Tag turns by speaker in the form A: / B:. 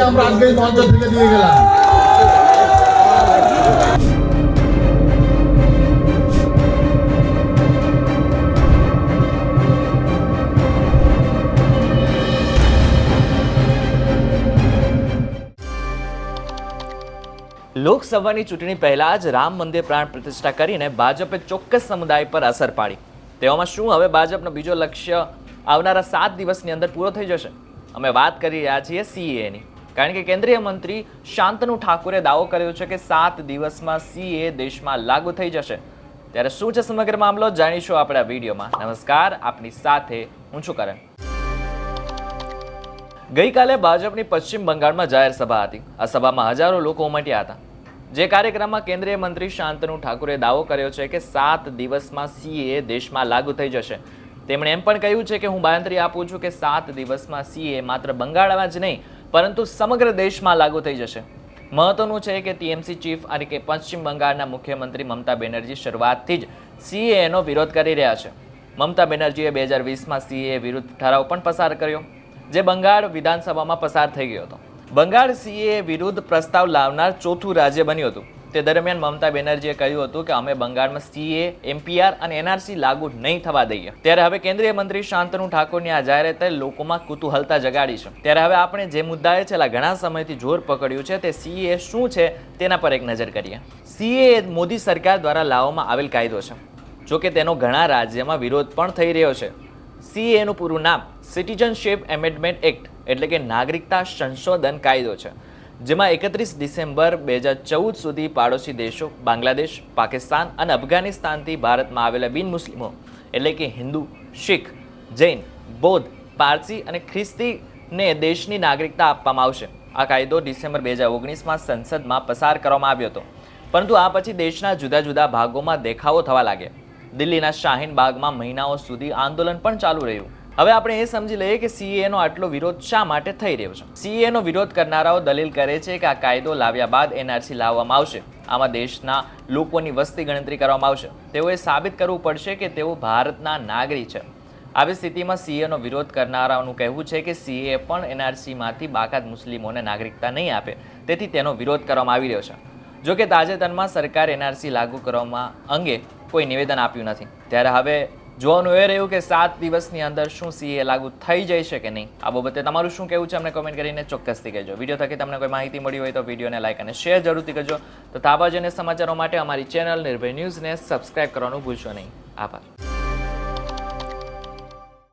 A: আমরা আজকে এই মঞ্চ থেকে দিয়ে গেলাম
B: લોકસભાની ચૂંટણી પહેલા જ રામ મંદિર પ્રાણ પ્રતિષ્ઠા કરીને ભાજપે ચોક્કસ સમુદાય પર અસર પાડી તેવામાં શું હવે ભાજપનો બીજો લક્ષ્ય આવનારા સાત દિવસની અંદર પૂરો થઈ જશે અમે વાત કરી રહ્યા છીએ સીએની કારણ કે કેન્દ્રીય મંત્રી શાંતનુ ઠાકુરે દાવો કર્યો છે કે સાત દિવસમાં સીએ દેશમાં લાગુ થઈ જશે. ત્યારે શું છે સમગ્ર મામલો જાણીશું આપણા વિડીયોમાં. નમસ્કાર, આપની સાથે હું છું કરણ. ગઈકાલે ભાજપની પશ્ચિમ બંગાળમાં જાહેર સભા હતી. આ સભામાં હજારો લોકો ઉમટ્યા હતા. જે કાર્યક્રમમાં કેન્દ્રીય મંત્રી શાંતનુ ઠાકુરે દાવો કર્યો છે કે સાત દિવસમાં સીએ દેશમાં લાગુ થઈ જશે. તેમણે એમ પણ કહ્યું છે કે હું બાંયધરી આપું છું કે સાત દિવસમાં સીએ માત્ર બંગાળમાં જ નહીં, પરંતુ સમગ્ર દેશમાં લાગુ થઈ જશે. મહત્વનું છે કે ટીએમસી ચીફ અને કે પશ્ચિમ બંગાળના મુખ્યમંત્રી મમતા બેનર્જી શરૂઆતથી જ સીએનો વિરોધ કરી રહ્યા છે. મમતા બેનર્જીએ બે હજાર વીસમાં સીએ વિરુદ્ધ ઠરાવ પણ પસાર કર્યો, જે બંગાળ વિધાનસભામાં પસાર થઈ ગયો હતો. બંગાળ સીએ વિરુદ્ધ પ્રસ્તાવ લાવનાર ચોથું રાજ્ય બન્યું હતું. તે દરમિયાન મમતા બેનર્જીએ કહ્યું હતું કે અમે બંગાળમાં સીએ, એમપીઆર અને એનઆરસી લાગુ નહીં થવા દઈએ. ત્યારે હવે કેન્દ્રીય મંત્રી શાંતનુ ઠાકોરની આ જાહેરાતે લોકોમાં કુતૂહલતા જગાડી છે. ત્યારે હવે આપણે જે મુદ્દાએ છેલ્લા ઘણા સમયથી જોર પકડ્યું છે તે સીએ શું છે તેના પર એક નજર કરીએ. સીએ એ મોદી સરકાર દ્વારા લાવવામાં આવેલ કાયદો છે. જોકે તેનો ઘણા રાજ્યમાં વિરોધ પણ થઈ રહ્યો છે. સીએનું પૂરું નામ સિટીઝનશીપ એમેન્ડમેન્ટ એક્ટ એટલે કે નાગરિકતા સંશોધન કાયદો છે. જેમાં એકત્રીસ ડિસેમ્બર બે હજાર ચૌદ સુધી પાડોશી દેશો, બાંગ્લાદેશ, પાકિસ્તાન અને અફઘાનિસ્તાનથી ભારતમાં આવેલા બિન મુસ્લિમો, એટલે કે હિન્દુ, શીખ, જૈન, બૌદ્ધ, પારસી અને ખ્રિસ્તીને દેશની નાગરિકતા આપવામાં આવશે. આ કાયદો ડિસેમ્બર બે હજાર ઓગણીસમાં સંસદમાં પસાર કરવામાં આવ્યો હતો. પરંતુ આ પછી દેશના જુદા જુદા ભાગોમાં દેખાવો થવા લાગ્યા. દિલ્હીના શાહીન બાગમાં મહિનાઓ સુધી આંદોલન પણ ચાલુ રહ્યું. હવે આપણે એ સમજી લઈએ કે સીએનો આટલો વિરોધ શા માટે થઈ રહ્યો છે? સીએનો વિરોધ કરનારાઓ દલીલ કરે છે કે આ કાયદો લાવ્યા બાદ એનઆરસી લાવવામાં આવશે. આમાં દેશના લોકોની વસ્તી ગણતરી કરવામાં આવશે. તેઓએ સાબિત કરવું પડશે કે તેઓ ભારતના નાગરિક છે. આવી સ્થિતિમાં સીએનો વિરોધ કરનારાઓનું કહેવું છે કે સીએ પણ એનઆરસીમાંથી બાકાત મુસ્લિમોને નાગરિકતા નહીં આપે. તેથી તેનો વિરોધ કરવામાં આવી રહ્યો છે. જો કે તાજેતરમાં સરકાર એનઆરસી લાગુ કરવામાં અંગે કોઈ નિવેદન આપ્યું નથી. ત્યારે હવે જોવાનું એ રહ્યું કે સાત દિવસની અંદર શું સીએ લાગુ થઈ છે કે નહીં? આ બાબતે તમારું શું કહેવું છે અમને કોમેન્ટ કરીને ચોક્કસથી કહેજો. વીડિયો થકી તમને કોઈ માહિતી મળી હોય તો વિડીયોને લાઈક અને શેર જરૂરથી કરજો. તો તાબાજને સમાચારો માટે અમારી ચેનલ નિર્ભય ન્યૂઝને સબસ્ક્રાઇબ કરવાનું ભૂલશો નહીં. આભાર.